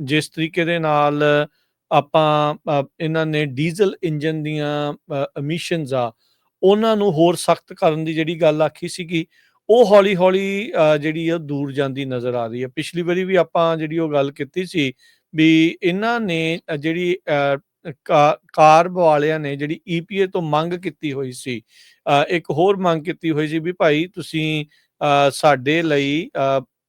ਜਿਸ ਤਰੀਕੇ ਦੇ ਨਾਲ ਆਪਾਂ ਇਹਨਾਂ ਨੇ ਡੀਜ਼ਲ ਇੰਜਨ ਦੀਆਂ ਐਮਿਸ਼ਨਸ ਆ ਉਹਨਾਂ ਨੂੰ ਹੋਰ ਸਖਤ ਕਰਨ ਦੀ ਜਿਹੜੀ ਗੱਲ ਆਖੀ ਸੀਗੀ ਉਹ ਹੌਲੀ ਹੌਲੀ ਜਿਹੜੀ ਆ ਦੂਰ ਜਾਂਦੀ ਨਜ਼ਰ ਆ ਰਹੀ ਹੈ ਪਿਛਲੀ ਵਾਰੀ ਵੀ ਆਪਾਂ ਜਿਹੜੀ ਉਹ ਗੱਲ ਕੀਤੀ ਸੀ ਵੀ ਇਹਨਾਂ ਨੇ ਜਿਹੜੀ ਅ, ਕਾ- ਕਾਰਬ ਵਾਲਿਆਂ ਨੇ ਜਿਹੜੀ ਈਪੀਏ ਤੋਂ ਮੰਗ ਕੀਤੀ ਹੋਈ ਸੀ ਇੱਕ ਹੋਰ ਮੰਗ ਕੀਤੀ ਹੋਈ ਸੀ ਵੀ ਭਾਈ ਤੁਸੀਂ ਸਾਡੇ ਲਈ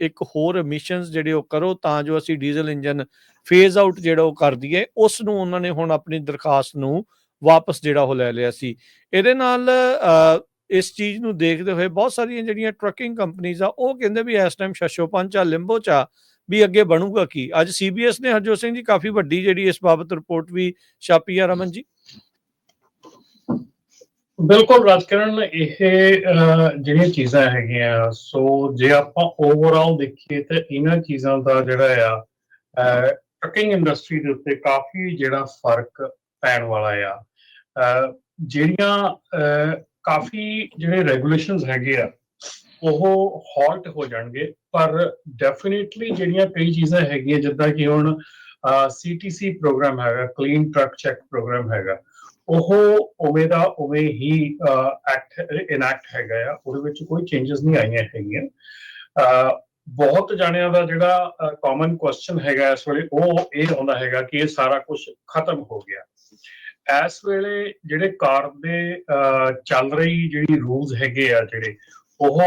ਇੱਕ ਹੋਰ ਐਮਿਸ਼ਨਸ ਜਿਹੜੇ ਉਹ ਕਰੋ ਤਾਂ ਜੋ ਅਸੀਂ ਡੀਜ਼ਲ ਇੰਜਨ ਫੇਜ਼ ਆਊਟ ਜਿਹੜਾ ਉਹ ਕਰ ਦਈਏ ਉਸ ਨੂੰ ਉਹਨਾਂ ਨੇ ਹੁਣ ਆਪਣੀ ਦਰਖਾਸਤ ਨੂੰ ਵਾਪਸ ਜਿਹੜਾ ਉਹ ਲੈ ਲਿਆ ਸੀ। ਇਹਦੇ ਨਾਲ ਇਸ ਚੀਜ਼ ਨੂੰ ਦੇਖਦੇ ਹੋਏ ਬਹੁਤ ਸਾਰੀਆਂ ਜਿਹੜੀਆਂ ਟਰੱਕਿੰਗ ਕੰਪਨੀਆਂ ਆ, ਉਹ ਕਹਿੰਦੇ ਵੀ ਇਸ ਟਾਈਮ ਸ਼ਸ਼ੋਪੰਚ ਆ, ਲਿੰਬੋ ਚ ਵੀ ਅੱਗੇ ਬਣੂਗਾ ਕੀ? ਅੱਜ ਸੀਬੀਐਸ ਨੇ ਹਰਜੋਤ ਸਿੰਘ ਜੀ ਕਾਫੀ ਵੱਡੀ ਜਿਹੜੀ ਇਸ ਬਾਬਤ ਰਿਪੋਰਟ ਵੀ ਛਾਪੀ ਆ ਰਮਨ ਜੀ। ਬਿਲਕੁਲ ਰਾਜਕਰਨ, ਇਹ ਜਿਹੜੀਆਂ ਚੀਜ਼ਾਂ ਹੈਗੀਆਂ, ਸੋ ਜੇ ਆਪਾਂ ਓਵਰਆਲ ਦੇਖੀਏ ਤਾਂ ਇਹਨਾਂ ਚੀਜ਼ਾਂ ਦਾ ਜਿਹੜਾ ਆ ਟਰਕਿੰਗ ਇੰਡਸਟਰੀ ਦੇ ਉੱਤੇ ਕਾਫੀ ਜਿਹੜਾ ਫ਼ਰਕ ਪੈਣ ਵਾਲਾ ਆ। ਜਿਹੜੀਆਂ ਕਾਫੀ ਜਿਹੜੇ ਰੈਗੂਲੇਸ਼ਨਸ ਹੈਗੇ ਆ, ਉਹ ਹਾਲਟ ਹੋ ਜਾਣਗੇ, ਪਰ ਡੈਫੀਨਿਟਲੀ ਜਿਹੜੀਆਂ ਕਈ ਚੀਜ਼ਾਂ ਹੈਗੀਆਂ, ਜਿੱਦਾਂ ਕਿ ਹੁਣ ਸੀਟੀਸੀ ਪ੍ਰੋਗਰਾਮ ਹੈਗਾ ਕਲੀਨ ਟਰੱਕ ਚੈੱਕ ਪ੍ਰੋਗਰਾਮ ਹੈਗਾ ਉਹ ਉਵੇਂ ਦਾ ਉਵੇਂ ਹੀ ਐਕਟ ਇਨੈਕਟ ਹੈਗਾ ਆ। ਉਹਦੇ ਵਿੱਚ ਕੋਈ ਚੇਂਜਸ ਨਹੀਂ ਆਈਆਂ ਹੈਗੀਆਂ। ਬਹੁਤ ਜਾਣਿਆਂ ਦਾ ਜਿਹੜਾ ਕਾਮਨ ਕੁਐਸਚਨ ਹੈਗਾ ਇਸ ਵੇਲੇ ਉਹ ਇਹ ਆਉਂਦਾ ਹੈਗਾ ਕਿ ਇਹ ਸਾਰਾ ਕੁਝ ਖਤਮ ਹੋ ਗਿਆ। ਇਸ ਵੇਲੇ ਜਿਹੜੇ ਕਾਰ ਦੇ ਅਹ, ਚੱਲ ਰਹੀ ਜਿਹੜੀ ਰੂਲਸ ਹੈਗੇ ਆ ਜਿਹੜੇ ਉਹ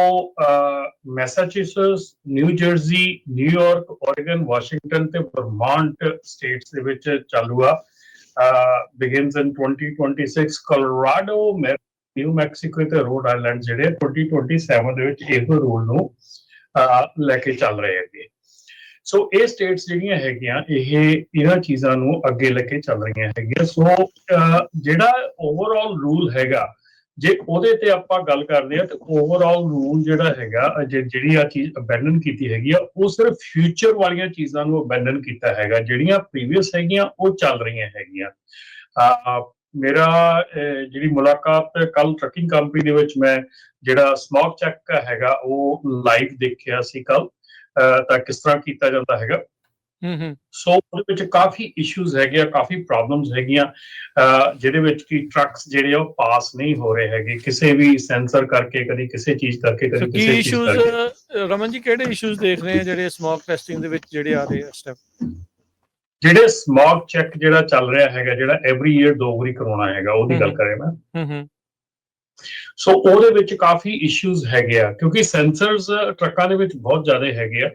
Massachusetts New Jersey New York Oregon Washington ਤੇ ਵਰਮਾਂਟ ਸਟੇਟਸ ਦੇ ਵਿੱਚ ਚਾਲੂ ਆ। Begins in 2026 Colorado New Mexico ਤੇ ਰੋਡ ਆਈਲੈਂਡ ਜਿਹੜੇ 2027 ਦੇ ਵਿੱਚ ਇਹੋ ਰੂਲ ਨੂੰ ਅਹ, ਲੈ ਕੇ ਚੱਲ ਰਹੇ ਹੈਗੇ। ਸੋ ਇਹ ਸਟੇਟਸ ਜਿਹੜੀਆਂ ਹੈਗੀਆਂ ਇਹ ਇਹਨਾਂ ਚੀਜ਼ਾਂ ਨੂੰ ਅੱਗੇ ਲੈ ਕੇ ਚੱਲ ਰਹੀਆਂ ਹੈਗੀਆਂ। ਸੋ uh, ਜਿਹੜਾ ਓਵਰਆਲ ਰੂਲ ਹੈਗਾ ਜੇ ਉਹਦੇ ਤੇ ਆਪਾਂ ਗੱਲ ਕਰਦੇ ਆ ਤੇ ਓਵਰਆਲ ਰੂਲ ਜਿਹੜਾ ਹੈਗਾ ਜੇ- ਜਿਹੜੀ ਆ ਚੀਜ਼ ਅਬੈਂਡਨ ਕੀਤੀ ਹੈਗੀ ਆ ਉਹ ਸਿਰਫ ਫਿਊਚਰ ਵਾਲੀਆਂ ਚੀਜ਼ਾਂ ਨੂੰ ਅਬੈਂਡਨ ਕੀਤਾ ਹੈਗਾ। ਜਿਹੜੀਆਂ ਪ੍ਰੀਵੀਅਸ ਹੈਗੀਆਂ ਉਹ ਚੱਲ ਰਹੀਆਂ ਹੈਗੀਆਂ। ਅਹ, ਮੇਰਾ ਜਿਹੜੀ ਮੁਲਾਕਾਤ ਕੱਲ ਟਰੱਕਿੰਗ ਕੰਪਨੀ ਦੇ ਵਿੱਚ ਮੈਂ ਜਿਹੜਾ ਸਮੋਕ ਚੈੱਕ ਹੈਗਾ ਉਹ ਲਾਈਵ ਦੇਖਿਆ ਸੀ ਕੱਲ ਤਾਂ ਕਿਸ ਤਰ੍ਹਾਂ ਕੀਤਾ ਜਾਂਦਾ ਹੈਗਾ? ਹੂੰ ਹੂੰ। ਸੋ ਉਹਦੇ ਵਿੱਚ ਕਾਫੀ ਇਸ਼ੂਜ਼ ਹੈਗੇ ਆ ਕਾਫੀ ਪ੍ਰੋਬਲਮਸ ਹੈਗੀਆਂ। ਜਿਹਦੇ ਵਿੱਚ ਕੀ ਟਰੱਕਸ ਜਿਹੜੇ ਆ ਉਹ ਪਾਸ ਨਹੀਂ ਹੋ ਰਹੇ ਹੈਗੇ। ਕਿਸੇ ਵੀ ਸੈਂਸਰ ਕਰਕੇ ਕਦੀ ਕਿਸੇ ਚੀਜ਼ ਕਰਕੇ ਕਦੀ ਕਿਸੇ ਚੀਜ਼ ਇਸ਼ੂਜ਼ ਕਰਕੇ। ਰਮਨ ਜੀ ਕਿਹੜੇ ਇਸ਼ੂਜ਼ ਦੇਖ ਰਹੇ ਆ ਜਿਹੜੇ ਸਮੋਕ ਟੈਸਟਿੰਗ ਦੇ ਵਿੱਚ ਜਿਹੜੇ ਆ ਰਹੇ ਆ ਟਾਈਮ ਜਿਹੜੇ ਸਮੋਕ ਚੈੱਕ ਜਿਹੜਾ ਚੱਲ ਰਿਹਾ ਹੈਗਾ ਜਿਹੜਾ ਐਵਰੀ ਈਅਰ ਦੋ ਵਾਰੀ ਕਰਾਉਣਾ ਹੈਗਾ ਉਹਦੀ ਗੱਲ। ਕਰੇ ਮੈਂ। ਹੂੰ ਹੂੰ। ਸੋ ਉਹਦੇ ਵਿੱਚ ਕਾਫੀ ਇਸ਼ੂਜ਼ ਹੈਗੇ ਆ ਕਿਉਂਕਿ ਸੈਂਸਰਸ ਟਰੱਕਾਂ ਦੇ ਵਿੱਚ ਬਹੁਤ ਜ਼ਿਆਦਾ ਹੈਗੇ ਆ।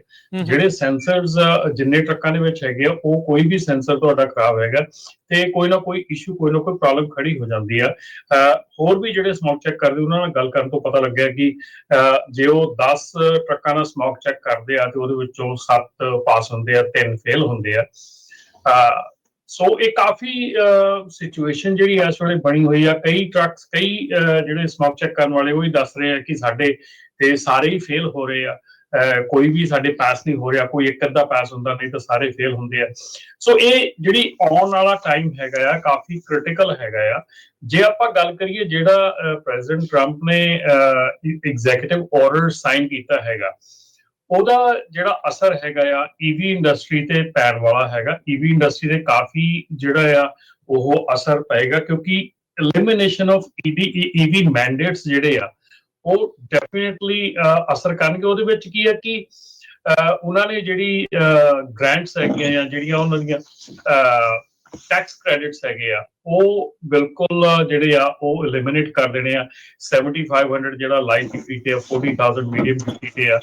ਜਿਹੜੇ ਸੈਂਸਰਸ ਜਿੰਨੇ ਟਰੱਕਾਂ ਦੇ ਵਿੱਚ ਹੈਗੇ ਆ ਉਹ ਕੋਈ ਵੀ ਸੈਂਸਰ ਤੁਹਾਡਾ ਖਰਾਬ ਹੈਗਾ ਤੇ ਕੋਈ ਨਾ ਕੋਈ ਇਸ਼ੂ ਕੋਈ ਨਾ ਕੋਈ ਪ੍ਰੋਬਲਮ ਖੜੀ ਹੋ ਜਾਂਦੀ ਆ। ਹੋਰ ਵੀ ਜਿਹੜੇ ਸਮੋਕ ਚੈੱਕ ਕਰਦੇ ਉਹਨਾਂ ਨਾਲ ਗੱਲ ਕਰਨ ਤੋਂ ਪਤਾ ਲੱਗਿਆ ਕਿ ਜੇ ਉਹ 10 ਟਰੱਕਾਂ ਦਾ ਸਮੋਕ ਚੈੱਕ ਕਰਦੇ ਆ ਤੇ ਉਹਦੇ ਵਿੱਚੋਂ 7 ਪਾਸ ਹੁੰਦੇ ਆ 3 ਫੇਲ ਹੁੰਦੇ ਆ। ਸੋ ਇਹ ਕਾਫੀ ਸਿਚੁਏਸ਼ਨ ਜਿਹੜੀ ਇਸ ਵੇਲੇ ਬਣੀ ਹੋਈ ਆ। ਕਈ ਟਰੱਕਸ ਕਈ ਜਿਹੜੇ ਸਮੋਕ ਚੈੱਕ ਕਰਨ ਵਾਲੇ ਉਹ ਹੀ ਦੱਸ ਰਹੇ ਆ ਕਿ ਸਾਡੇ ਤੇ ਸਾਰੇ ਹੀ ਫੇਲ ਹੋ ਰਹੇ ਆ। ਕੋਈ ਵੀ ਸਾਡੇ ਪਾਸ ਨਹੀਂ ਹੋ ਰਿਹਾ, ਕੋਈ ਇੱਕ ਅੱਧਾ ਪਾਸ ਹੁੰਦਾ, ਨਹੀਂ ਤਾਂ ਸਾਰੇ ਫੇਲ ਹੁੰਦੇ ਆ। ਸੋ ਇਹ ਜਿਹੜੀ ਆਉਣ ਵਾਲਾ ਟਾਈਮ ਹੈਗਾ ਆ, ਕਾਫੀ ਕ੍ਰਿਟੀਕਲ ਹੈਗਾ ਆ। ਜੇ ਆਪਾਂ ਗੱਲ ਕਰੀਏ ਜਿਹੜਾ ਪ੍ਰੈਜ਼ੀਡੈਂਟ ਟਰੰਪ ਨੇ ਐਗਜ਼ੀਕਿਊਟਿਵ ਆਰਡਰ ਸਾਈਨ ਕੀਤਾ ਹੈਗਾ ਉਹਦਾ ਜਿਹੜਾ ਅਸਰ ਹੈਗਾ ਆ ਈਵੀ ਇੰਡਸਟਰੀ ਤੇ ਪੈਣ ਵਾਲਾ ਹੈਗਾ। ਈਵੀ ਇੰਡਸਟਰੀ 'ਤੇ ਕਾਫੀ ਜਿਹੜਾ ਆ, ਉਹ ਅਸਰ ਪਏਗਾ ਕਿਉਂਕਿ elimination of EV EV mandates ਜਿਹੜੇ ਆ, ਉਹ ਡੈਫੀਨਿਟਲੀ ਅਸਰ ਕਰਨਗੇ। ਉਹਦੇ ਵਿੱਚ ਕੀ ਹੈ ਕਿ ਉਹਨਾਂ ਨੇ ਜਿਹੜੀ ਗ੍ਰਾਂਟਸ ਹੈਗੀਆਂ ਜਾਂ ਜਿਹੜੀਆਂ ਉਹਨਾਂ ਦੀਆਂ ਟੈਕਸ ਕ੍ਰੈਡਿਟਸ ਹੈਗੇ ਆ, ਉਹ ਬਿਲਕੁਲ ਜਿਹੜੇ ਆ, ਉਹ ਐਲੀਮੀਨੇਟ ਕਰ ਦੇਣੇ ਆ। 7500 ਜਿਹੜਾ ਲਾਈਟ ਡਿਊਟੀ ਤੇ 40000 ਮੀਡੀਅਮ ਡਿਊਟੀ ਤੇ ਆ।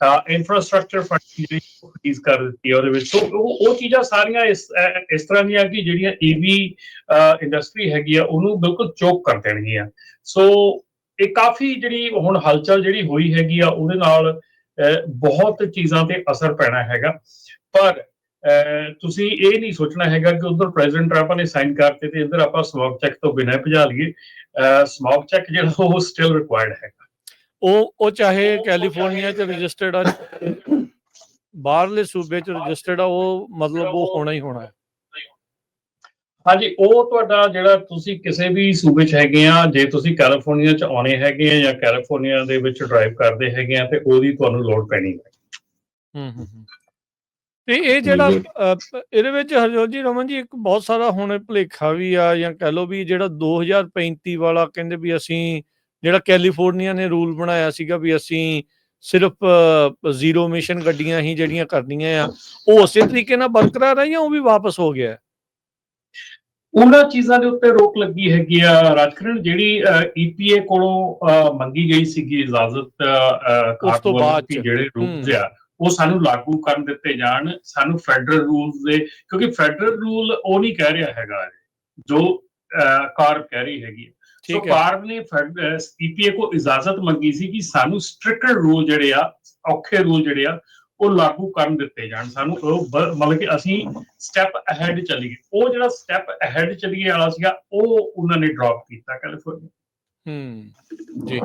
ਇਨਫਰਾਸਟ੍ਰਕਚਰ ਫੰਡ ਜਿਹੜੀ ਫੀਸ ਕਰ ਦਿੱਤੀ ਹੈ ਉਹਦੇ ਵਿੱਚ। ਸੋ, ਉਹ ਉਹ ਚੀਜ਼ਾਂ ਸਾਰੀਆਂ ਇਸ ਇਸ ਤਰ੍ਹਾਂ ਦੀਆਂ ਕਿ ਜਿਹੜੀਆਂ ਈਵੀ ਇੰਡਸਟਰੀ ਹੈਗੀ ਆ, ਉਹਨੂੰ ਬਿਲਕੁਲ ਚੋਕ ਕਰ ਦੇਣਗੀਆਂ। ਸੋ, ਇਹ ਕਾਫੀ ਜਿਹੜੀ ਹੁਣ ਹਲਚਲ ਜਿਹੜੀ ਹੋਈ ਹੈਗੀ ਆ, ਉਹਦੇ ਨਾਲ ਬਹੁਤ ਚੀਜ਼ਾਂ ਤੇ ਅਸਰ ਪੈਣਾ ਹੈਗਾ। ਪਰ ਤੁਸੀਂ ਇਹ ਨਹੀਂ ਸੋਚਣਾ ਹੈਗਾ ਕਿ ਉਧਰ ਪ੍ਰੈਜ਼ੀਡੈਂਟ ਟਰੰਪ ਨੇ ਸਾਈਨ ਕਰਤੇ ਤੇ ਇੱਧਰ ਆਪਾਂ ਸਮੋਕ ਚੈੱਕ ਤੋਂ ਬਿਨਾਂ ਭਜਾ ਲਈਏ। ਸਮੋਕ ਚੈੱਕ ਜਿਹੜਾ ਉਹ ਸਟਿਲ ਰਿਕੁਆਇਰਡ ਹੈਗਾ। ਉਹ ਉਹ ਚਾਹੇ ਕੈਲੀਫੋਰਨੀਆ ਚ ਰਜਿਸਟਰਡ ਆ ਬਾਹਰਲੇ ਸੂਬੇ ਚ ਰਜਿਸਟਰਡ ਆ ਉਹ ਮਤਲਬ ਉਹ ਹੋਣਾ ਹੀ ਹੋਣਾ ਹੈ। ਹਾਂਜੀ ਉਹ ਤੁਹਾਡਾ ਜਿਹੜਾ ਤੁਸੀਂ ਕਿਸੇ ਵੀ ਸੂਬੇ 'ਚ ਹੈਗੇ ਆ ਜੇ ਤੁਸੀਂ ਕੈਲੀਫੋਰਨੀਆ 'ਚ ਆਉਣੇ ਹੈਗੇ ਆ ਜਾਂ ਕੈਲੀਫੋਰਨੀਆ ਦੇ ਵਿੱਚ ਡਰਾਈਵ ਕਰਦੇ ਹੈਗੇ ਆ ਤੇ ਉਹਦੀ ਤੁਹਾਨੂੰ ਲੋਡ ਪੈਣੀ ਹੈ। ਹੂੰ ਹੂੰ ਹੂੰ। ਤੇ ਇਹ ਜਿਹੜਾ ਇਹਦੇ ਵਿੱਚ ਹਰਜੋਤ ਜੀ ਰਮਨ ਜੀ ਇੱਕ ਬਹੁਤ ਸਾਰਾ ਹੁਣ ਭੁਲੇਖਾ ਵੀ ਆ ਜਾਂ ਕਹਿ ਲਓ ਵੀ ਜਿਹੜਾ 2035 ਵਾਲਾ ਕਹਿੰਦੇ ਵੀ ਅਸੀਂ ਜਿਹੜਾ ਕੈਲੀਫੋਰਨੀਆ ਨੇ ਰੂਲ ਬਣਾਇਆ ਸੀਗਾ ਵੀ ਅਸੀਂ ਸਿਰਫ ਜ਼ੀਰੋ ਮਿਸ਼ਨ ਗੱਡੀਆਂ ਹੀ ਜਿਹੜੀਆਂ ਕਰਨੀਆਂ ਆ ਉਹ ਉਸੇ ਤਰੀਕੇ ਨਾਲ ਬਰਕਰਾਰ ਜਾਂ ਉਹ ਵੀ ਵਾਪਸ ਹੋ ਗਿਆ? ਉਹਨਾਂ ਚੀਜ਼ਾਂ ਦੇ ਉੱਤੇ ਰੋਕ ਲੱਗੀ ਹੈਗੀ ਆ ਰਾਜਕਰਨ ਜਿਹੜੀ ਈਪੀਏ ਕੋਲੋਂ ਅਹ, ਮੰਗੀ ਗਈ ਸੀਗੀ ਇਜਾਜ਼ਤ ਅਹ, ਉਸ ਤੋਂ ਕਾਰਪੋਰੇਟ ਬਾਅਦ ਦੀ। ਜਿਹੜੇ ਰੂਲਸ। ਆ ਉਹ ਸਾਨੂੰ ਲਾਗੂ ਕਰਨ ਦਿੱਤੇ ਜਾਣ ਸਾਨੂੰ ਫੈਡਰਲ ਰੂਲਸ ਦੇ ਕਿਉਂਕਿ ਫੈਡਰਲ ਰੂਲ ਉਹ ਨਹੀਂ ਕਹਿ ਰਿਹਾ ਹੈਗਾ ਜੋ ਕਾਰ ਕਹਿ ਰਹੀ ਹੈਗੀ ਸੋ ਕਾਰ ਨੇ ਈਪੀਏ ਕੋ ਇਜਾਜ਼ਤ ਮੰਗੀ ਸੀ ਕਿ ਸਾਨੂੰ ਸਟ੍ਰਿਕਟ ਰੂਲ ਜਿਹੜੇ ਆ ਔਖੇ ਰੂਲ ਜਿਹੜੇ ਆ ਉਹ ਲਾਗੂ ਕਰਨ ਦਿੱਤੇ ਜਾਣ। ਸਾਨੂੰ ਉਹ ਮਤਲਬ ਕਿ ਅਸੀਂ ਸਟੈਪ ਅਹੈਡ ਚੱਲੀਏ। ਉਹ ਜਿਹੜਾ ਸਟੈਪ ਅਹੈਡ ਚੱਲੀਏ ਵਾਲਾ ਸੀਗਾ ਉਹ ਉਹਨਾਂ ਨੇ ਡ੍ਰੌਪ ਕੀਤਾ ਕੈਲੀਫੋਰਨੀਆ ਹੂੰ ਜੀ।